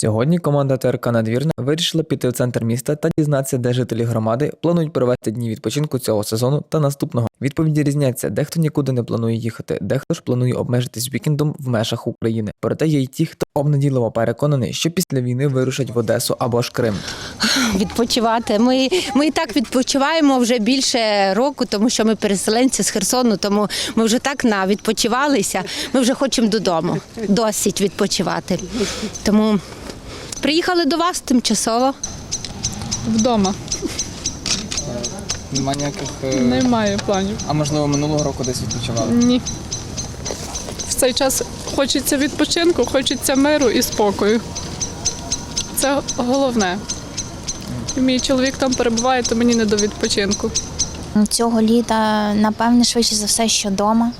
Сьогодні команда ТРК Надвірна вирішила піти в центр міста та дізнатися, де жителі громади планують провести дні відпочинку цього сезону та наступного. Відповіді різняться: дехто нікуди не планує їхати, дехто ж планує обмежитись вікендом в межах України. Проте є й ті, хто обнадійливо переконаний, що після війни вирушать в Одесу або ж Крим. відпочивати. Ми, ми і так відпочиваємо вже більше року, тому що ми переселенці з Херсону, тому ми вже так на відпочивалися. Ми вже хочемо додому. Досить відпочивати. Тому приїхали до вас тимчасово. Вдома Нема ніяких. немає планів. А можливо, минулого року десь відпочивали. Ні. В цей час хочеться відпочинку, хочеться миру і спокою. Це головне. Мій чоловік там перебуває, то мені не до відпочинку. Цього літа, напевне, швидше за все, що вдома.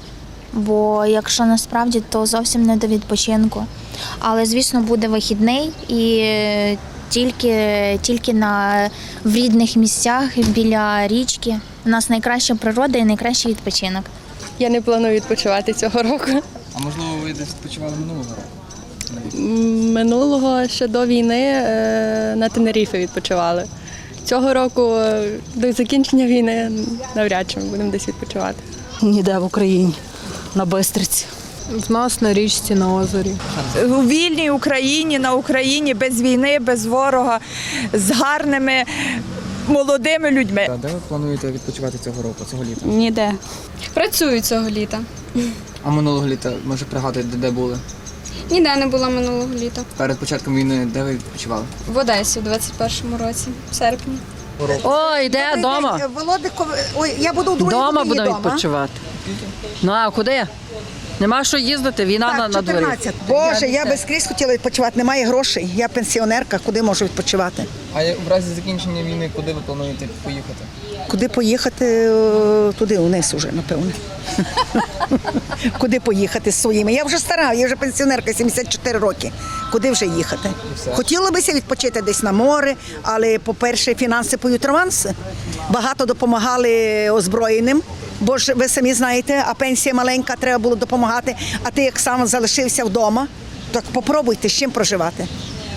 Бо якщо насправді, то зовсім не до відпочинку. Але, звісно, буде вихідний і е, тільки, тільки на, в рідних місцях біля річки. У нас найкраща природа і найкращий відпочинок. Я не планую відпочивати цього року. А можливо, ви десь відпочивали минулого року? Минулого ще до війни е, на Тенеріфі відпочивали. Цього року е, до закінчення війни навряд чи ми будемо десь відпочивати. Ніде в Україні, на Бистриці. В нас на річці на озері. у вільній Україні, на Україні без війни, без ворога, з гарними молодими людьми. Де ви плануєте відпочивати цього року, цього літа? Ніде. Працюю цього літа. А минулого літа, може, пригадуєте, де були? Ніде не була минулого літа. Перед початком війни, де ви відпочивали? В Одесі у 21-му році, в серпні. Ой, де вдома? Володико, ой, я буду у другій Дома будемо відпочивати. Ну а куди? Нема що їздити, війна на, Так, на дворі. 14. Боже, я би скрізь хотіла відпочивати. Немає грошей. Я пенсіонерка, куди можу відпочивати? А в разі закінчення війни, куди ви плануєте поїхати? Куди поїхати? Е, Туди, униз уже, напевно. Куди поїхати з своїми? Я вже стара, я вже пенсіонерка, 74 роки. Куди вже їхати? Хотіла бися відпочити десь на море, але, по-перше, фінанси поють аванси. Багато допомагали озброєним. Бо ж ви самі знаєте, а пенсія маленька, треба було допомагати. А ти як сам залишився вдома, так попробуйте з чим проживати.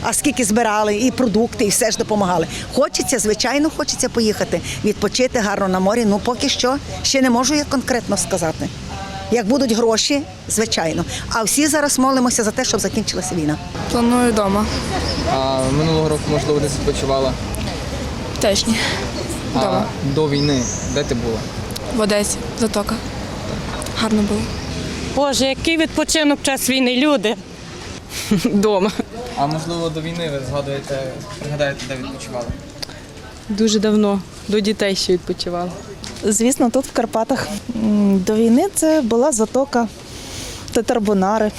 А скільки збирали, і продукти, і все ж допомагали. Хочеться, звичайно, хочеться поїхати, відпочити гарно на морі. Ну поки що ще не можу я конкретно сказати. Як будуть гроші, звичайно. А всі зараз молимося за те, щоб закінчилася війна. Планую вдома. А минулого року, можливо, десь відпочивала. Теж ні. А до війни, де ти була? В Одесі, затока. Гарно було. Боже, який відпочинок в час війни, люди. Дома. А можливо, до війни ви згадуєте, пригадаєте, де відпочивали? Дуже давно до дітей ще відпочивала. Звісно, тут в Карпатах. До війни це була затока Татарбунари.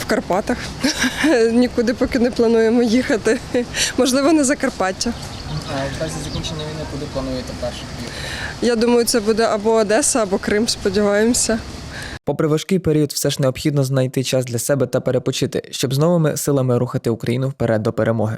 В Карпатах. Нікуди поки не плануємо їхати. Можливо, на Закарпаття. А в разі закінчення війни, куди плануєте перше поїхати? Я думаю, це буде або Одеса, або Крим, сподіваємося. Попри важкий період, все ж необхідно знайти час для себе та перепочити, щоб з новими силами рухати Україну вперед до перемоги.